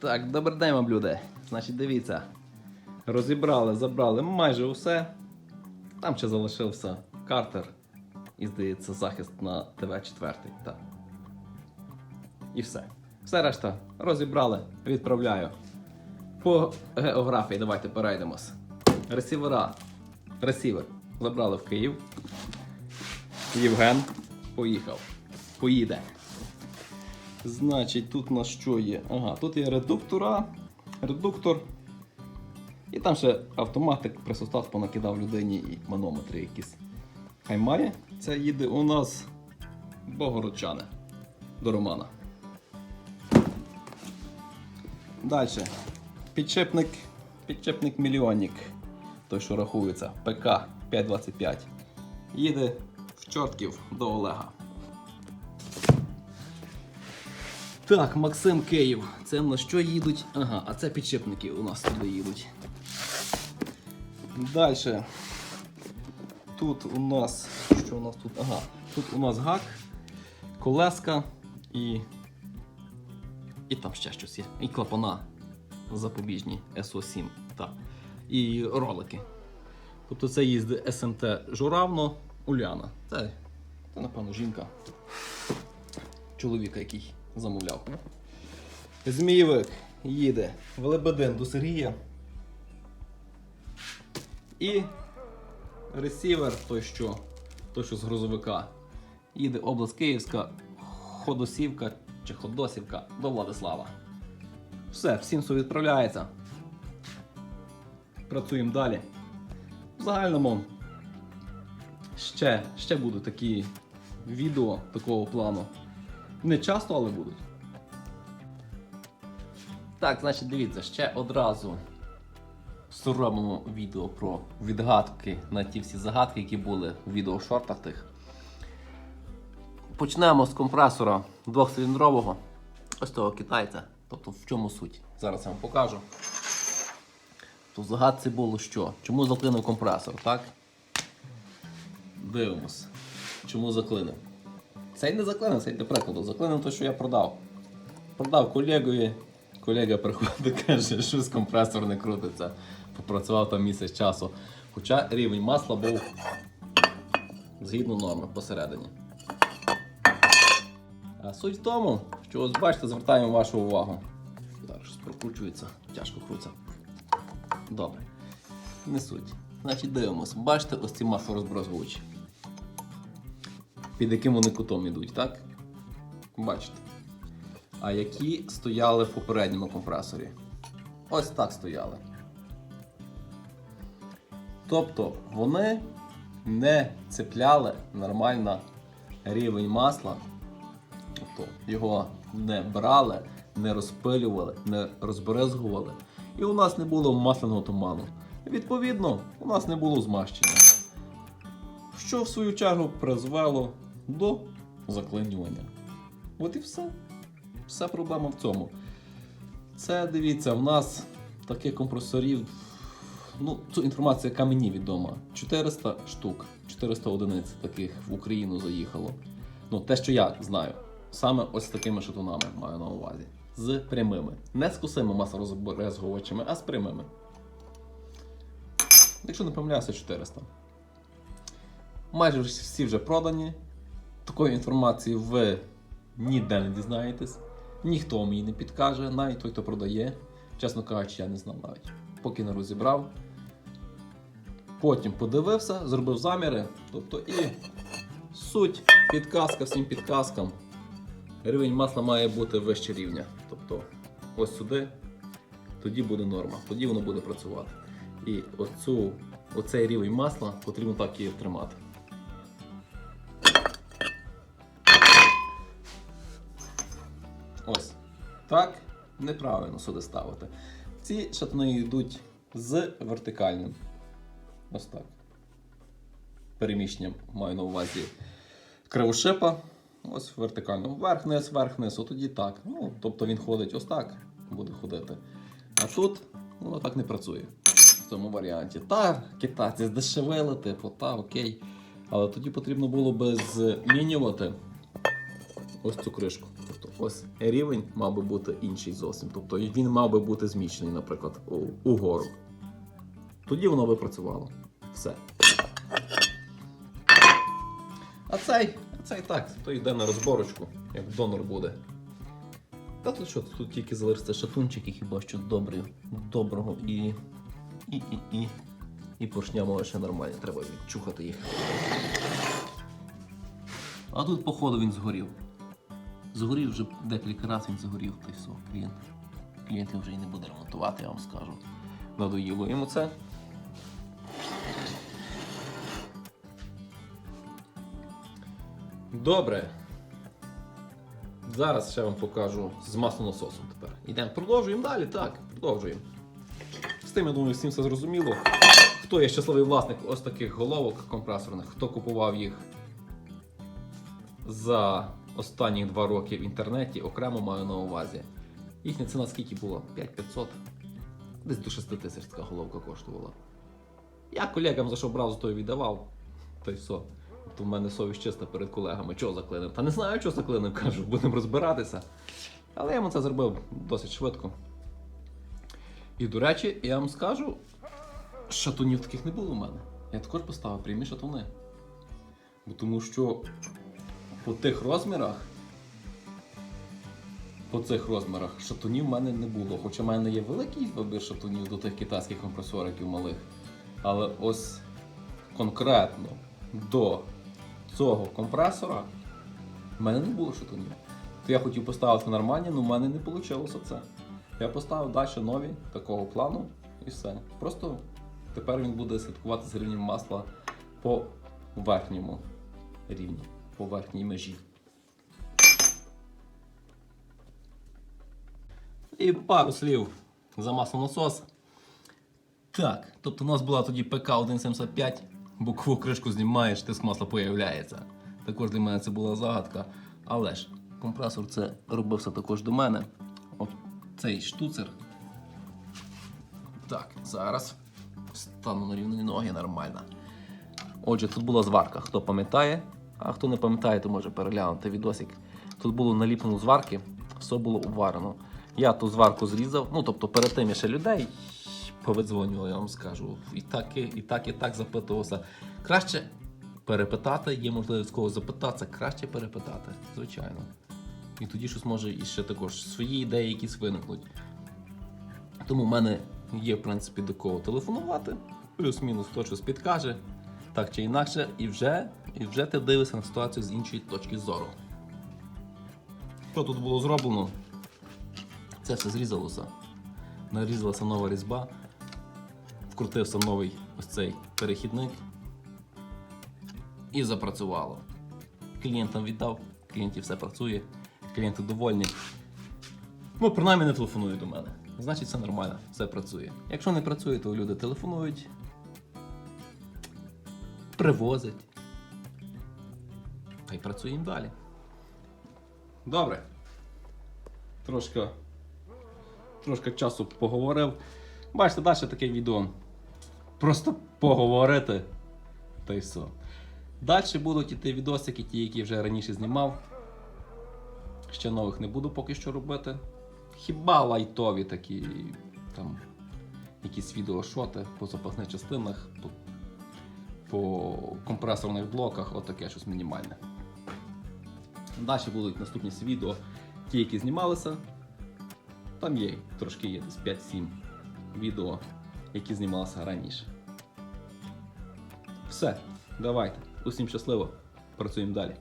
Так, добрий день люди. Значить, дивіться. Розібрали, забрали майже усе. Там ще залишився картер і, здається, захист на ТВ-4. Так. І все. Все решта розібрали, відправляю. По географії давайте перейдемось. Ресівера. Ресівер забрали в Київ. Євген поїхав. Поїде. Значить, тут у нас що є? Ага, тут є редуктора, редуктор. І там ще автоматик присостав, понакидав людині і манометри якісь. Хай має. Це їде у нас Богородчане до Романа. Далі. Підчепник, підчепник мільйонник. Той, що рахується. ПК 525. Їде в чортків до Олега. Так, Максим Київ. Це на що їдуть? Ага, а це підшипники у нас туди їдуть. Далі. Тут у нас. Що у нас тут? Ага. Тут у нас гак, колеска і. І там ще щось є. І клапана запобіжні СО7. Так. І ролики. Тобто це їздить СМТ Журавно Уляна. Це, це напевно, жінка чоловіка, який замовляв. Змієвик їде в Лебедин до Сергія. І ресівер, той що, той, що з грузовика, їде область Київська, Ходосівка чи Ходосівка до Владислава. Все, всім все відправляється. Працюємо далі. В загальному ще, ще будуть такі відео такого плану. Не часто, але будуть. Так, значить, дивіться, ще одразу зробимо відео про відгадки на ті всі загадки, які були у відеошортах тих. Почнемо з компресора двохциліндрового. Ось того китайця. Тобто в чому суть? Зараз я вам покажу. То в загадці було що? Чому заклинив компресор, так? Дивимось. Чому заклинив? Цей не заклинив, цей для прикладу. Заклинив те, що я продав. Продав колегові. Колега приходить каже, що з компресор не крутиться. Попрацював там місяць часу. Хоча рівень масла був згідно норми посередині. А суть в тому, що ось бачите, звертаємо вашу увагу. Так, щось прокручується, тяжко крутиться. Добре. Не суть. Значить, дивимось. Бачите, ось ці маслорозброзгувачі. Під яким вони кутом йдуть, так? Бачите. А які стояли в попередньому компресорі? Ось так стояли. Тобто вони не цепляли нормально рівень масла, тобто його не брали, не розпилювали, не розбризгували. І у нас не було масляного туману. Відповідно, у нас не було змащення. Що в свою чергу призвело до заклинювання. От і все. Вся проблема в цьому. Це дивіться, в нас таких компресорів. Ну, цю інформацію, яка мені відома. 400 штук, 400 одиниць таких в Україну заїхало. Ну, те, що я знаю. Саме ось такими шатунами маю на увазі. З прямими. Не з косими масорозбрезгувачами, а з прямими. Якщо не помиляюся, 400. Майже всі вже продані. Такої інформації ви ніде не дізнаєтесь. Ніхто мені не підкаже, навіть той, хто продає. Чесно кажучи, я не знав навіть. Поки не розібрав. Потім подивився, зробив заміри. Тобто і суть, підказка всім підказкам. Рівень масла має бути вище рівня. Тобто ось сюди, тоді буде норма, тоді воно буде працювати. І оцю, оцей рівень масла потрібно так і тримати. Так, неправильно сюди ставити. Ці шатуни йдуть з вертикальним. Ось так. Переміщенням маю на увазі кривошипа. Ось вертикально. Вверх-вниз, вверх-вниз. Тоді так. Ну, тобто він ходить ось так, буде ходити. А тут воно так не працює в цьому варіанті. Та, китайці здешевили, типу, та, окей. Але тоді потрібно було би змінювати ось цю кришку. Ось рівень мав би бути інший зовсім. Тобто він мав би бути зміщений, наприклад, угору. Тоді воно би працювало. Все. А цей, а цей так, то йде на розборочку, як донор буде. Та тут що, тут тільки залишиться шатунчики, хіба що добрий, доброго і. І, і, і. І поршня може ще нормально, треба відчухати їх. А тут, походу, він згорів. Згорів вже декілька разів він згорів, той все, клієнт. Клієнт його вже і не буде ремонтувати, я вам скажу. Надоїло йому це. Добре. Зараз ще вам покажу з маслонасосом тепер. Ідемо, продовжуємо далі, так, продовжуємо. З тим, я думаю, всім все зрозуміло. Хто є щасливий власник ось таких головок компресорних, хто купував їх за останні два роки в інтернеті, окремо маю на увазі. Їхня ціна скільки була? 5500. Десь до 6 тисяч така головка коштувала. Я колегам за що брав, за то віддавав. Та й все. То в мене совість чиста перед колегами. Чого заклинив? Та не знаю, що заклинив, кажу, будемо розбиратися. Але я йому це зробив досить швидко. І, до речі, я вам скажу, шатунів таких не було в мене. Я також поставив прямі шатуни. Бо тому що по тих розмірах, по цих розмірах шатунів в мене не було. Хоча в мене є великий вибір шатунів до тих китайських компресориків малих. Але ось конкретно до цього компресора в мене не було шатунів. То я хотів поставити нормальні, але в мене не вийшло це. Я поставив далі нові такого плану і все. Просто тепер він буде слідкувати з рівнем масла по верхньому рівні, по верхній межі. І пару слів за маслонасос. Так, тобто у нас була тоді ПК 175, бокову кришку знімаєш, тиск масла появляється. Також для мене це була загадка. Але ж компресор це робився також до мене. От цей штуцер. Так, зараз стану на рівні ноги нормально. Отже, тут була зварка, хто пам'ятає, а хто не пам'ятає, то може переглянути відосик. Тут було наліплено зварки, все було уварено. Я ту зварку зрізав, ну тобто перед тим ще людей повидзвонював, я вам скажу. І так, і так, і так запитувався. Краще перепитати, є можливість кого запитатися, краще перепитати, звичайно. І тоді щось може і ще також свої ідеї якісь виникнуть. Тому в мене є, в принципі, до кого телефонувати. Плюс-мінус хто щось підкаже, так чи інакше, і вже, і вже ти дивишся на ситуацію з іншої точки зору. Що тут було зроблено? Це все зрізалося. Нарізалася нова різьба, вкрутився новий ось цей перехідник і запрацювало. Клієнтам віддав, клієнтів все працює, клієнти довольні. Ну, принаймні не телефонують до мене. Значить, все нормально, все працює. Якщо не працює, то люди телефонують, привозять. Та й працюємо далі. Добре. Трошки, трошки часу поговорив. Бачите, далі таке відео. Просто поговорити. Та й все. Далі будуть іти відосики, ті, які вже раніше знімав. Ще нових не буду поки що робити. Хіба лайтові такі там якісь відеошоти по запасних частинах, по, по компресорних блоках, отаке щось мінімальне. Далі будуть наступні відео, ті, які знімалися. Там є трошки є десь 5-7 відео, які знімалися раніше. Все, давайте. Усім щасливо. Працюємо далі.